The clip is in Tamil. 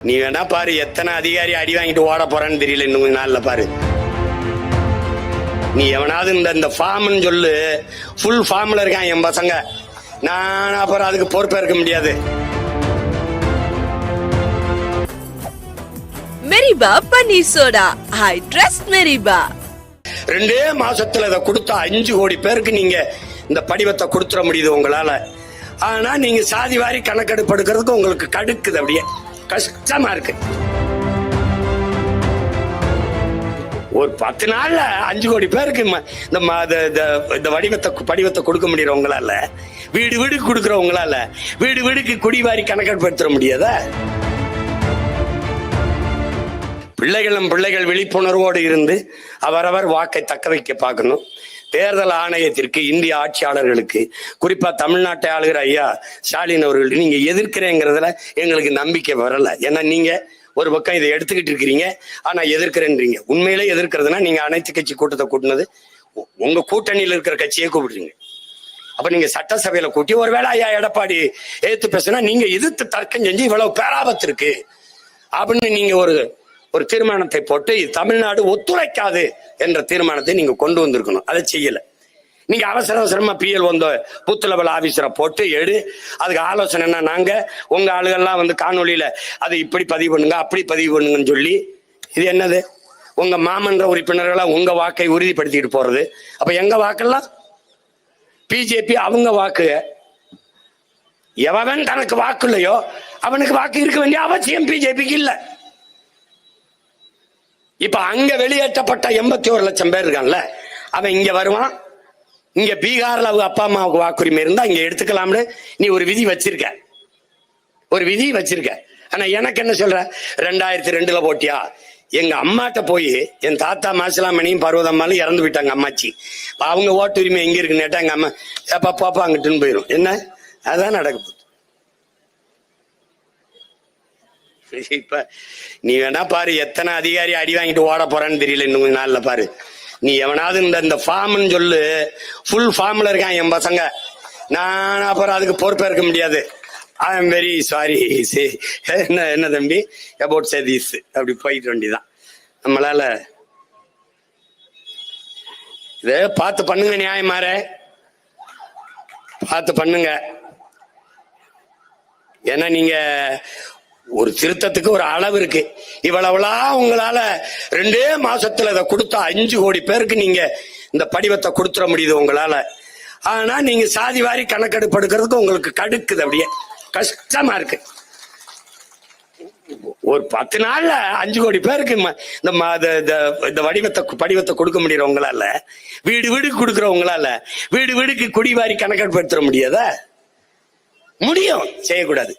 நீ வேணா பாரு எத்தனை அதிகாரி அடி வாங்கிட்டு ஓட போறான்னு தெரியல இன்னும் கொஞ்ச நாள்ல பாரு. நீ எவனாவது இந்த இந்த ஃபார்ம்னு சொல்லு. ஃபுல் ஃபார்ம்ல இருக்கான் என் பசங்க. நான் அப்புறம் அதுக்கு பொறுப்பேற்க முடியாது. மெரிபா பன்னீர் சோடா ஐ ட்ரஸ்ட் மெரிபா ரெண்டே மாசத்துல இதை கொடுத்தா அஞ்சு கோடி பேருக்கு நீங்க இந்த படிவத்தை கொடுத்துட முடியுது உங்களால. ஆனா நீங்க சாதி வாரி கணக்கெடுப்பு எடுக்கிறதுக்கு உங்களுக்கு கடுக்குது அப்படியே. கஷ்டமா இருக்கு. ஒரு பத்து நாள்ல அஞ்சு கோடி பேருக்கு இந்த இந்த- இந்த- இந்த வடிவத்தை படிவத்தை கொடுக்க முடியறவங்களால வீடு வீடுக்கு கொடுக்கறவங்களால வீடு வீடுக்கு குடிவாரி கணக்கெடுப்படுத்த முடியாத முடியாதா? பிள்ளைகளும் பிள்ளைகள் விழிப்புணர்வோடு இருந்து அவரவர் வாக்கை தக்க வைக்க பார்க்கணும். தேர்தல் ஆணையத்திற்கு இந்திய ஆட்சியாளர்களுக்கு குறிப்பா தமிழ்நாட்டை ஆளுகிற ஐயா ஸ்டாலின் அவர்கள் நீங்க எதிர்க்கிறேங்கிறதுல எங்களுக்கு நம்பிக்கை வரல. ஏன்னா நீங்க ஒரு பக்கம் இதை எடுத்துக்கிட்டு இருக்கிறீங்க ஆனா எதிர்க்கிறேன்றீங்க. உண்மையிலே எதிர்க்கிறதுனா நீங்க அனைத்து கட்சி கூட்டத்தை கூட்டினது உங்க கூட்டணியில் இருக்கிற கட்சியே கூப்பிடுறீங்க. அப்ப நீங்க சட்டசபையில கூட்டி ஒருவேளை ஐயா எடப்பாடி ஏத்து பேசுனா நீங்க எதிர்த்து தர்க்கம் செஞ்சு இவ்வளவு பேராபத்து இருக்கு. அப்படின்னு நீங்க ஒரு ஒரு தீர்மானத்தை போட்டு இது தமிழ்நாடு ஒத்துழைக்காது என்ற தீர்மானத்தை நீங்க கொண்டு வந்திருக்கணும். அதை செய்யல. நீங்க அவசர அவசரமா பிஎல் வந்த பூத் லெவல் ஆபீசரை போட்டு எடு. அதுக்கு ஆலோசனை என்ன? நாங்க உங்க ஆளுகள்லாம் வந்து காணொலியில அதை இப்படி பதிவு பண்ணுங்க அப்படி பதிவு பண்ணுங்கன்னு சொல்லி இது என்னது? உங்க மாமன்ற உறுப்பினர்களா உங்க வாக்கை உறுதிப்படுத்திட்டு போறது. அப்ப எங்க வாக்கெல்லாம்? பிஜேபி அவங்க வாக்கு. எவன் தனக்கு வாக்கு இல்லையோ அவனுக்கு வாக்கு இருக்க வேண்டிய அவசியம் பிஜேபிக்கு இல்லை. இப்ப அங்க வெளியேற்றப்பட்ட எண்பத்தி ஒரு லட்சம் பேர் இருக்கான்ல அவன் இங்க வருவான். இங்க பீகார்ல அவங்க அப்பா அம்மாவுக்கு வாக்குரிமை இருந்தா இங்க எடுத்துக்கலாம்னு நீ ஒரு விதி வச்சிருக்க. ஒரு விதி வச்சிருக்க. ஆனா எனக்கு என்ன சொல்ற? ரெண்டாயிரத்தி ரெண்டுல போட்டியா? எங்க அம்மாட்ட போய் என் தாத்தா மாசிலாமணியும் பர்வதம்மாலும் இறந்து போயிட்டாங்க அம்மாச்சி. அவங்க ஓட்டு உரிமை எங்க இருக்குன்னு கேட்டா எங்க அம்மா பாப்பா அங்கிட்டுன்னு போயிடும் என்ன? அதான் நடக்குது. இப்ப நீ வேணா பாரு எத்தனை அதிகாரி அடி வாங்கிட்டு ஓட போறான்னு தெரியல இன்னும் கொஞ்ச நாள்ல பாரு. நீ எவனாவது இந்த இந்த ஃபார்ம்னு சொல்லு. ஃபுல் ஃபார்ம்ல இருக்கான் என் பசங்க. நான் அப்புறம் அதுக்கு பொறுப்பேற்க முடியாது. ஐ எம் வெரி சாரி என்ன என்ன தம்பி? அபவுட் சே திஸ் அப்படி போயிட்டு வேண்டியதான் நம்மளால இதை பார்த்து பண்ணுங்க நியாயமாற பார்த்து பண்ணுங்க. ஏன்னா நீங்க ஒரு திருத்தத்துக்கு ஒரு அளவு இருக்கு. இவ்வளவுலாம் உங்களால ரெண்டே மாசத்துல இதை கொடுத்தா அஞ்சு கோடி பேருக்கு நீங்க இந்த படிவத்தை கொடுத்துட முடியுது உங்களால. ஆனா நீங்க சாதி வாரி கணக்கெடுப்பு எடுக்கிறதுக்கு உங்களுக்கு கடுக்குது அப்படியே. கஷ்டமா இருக்கு. ஒரு பத்து நாள்ல அஞ்சு கோடி பேருக்கு ம- இந்த இந்த- இந்த- இந்த வடிவத்தை படிவத்தை கொடுக்க முடியற உங்களால? வீடு வீடுக்கு கொடுக்கறவங்களால வீடு வீடுக்கு குடிவாரி கணக்கெடுப்பு எடுத்துட முடியாதா? முடியும். செய்யக்கூடாது.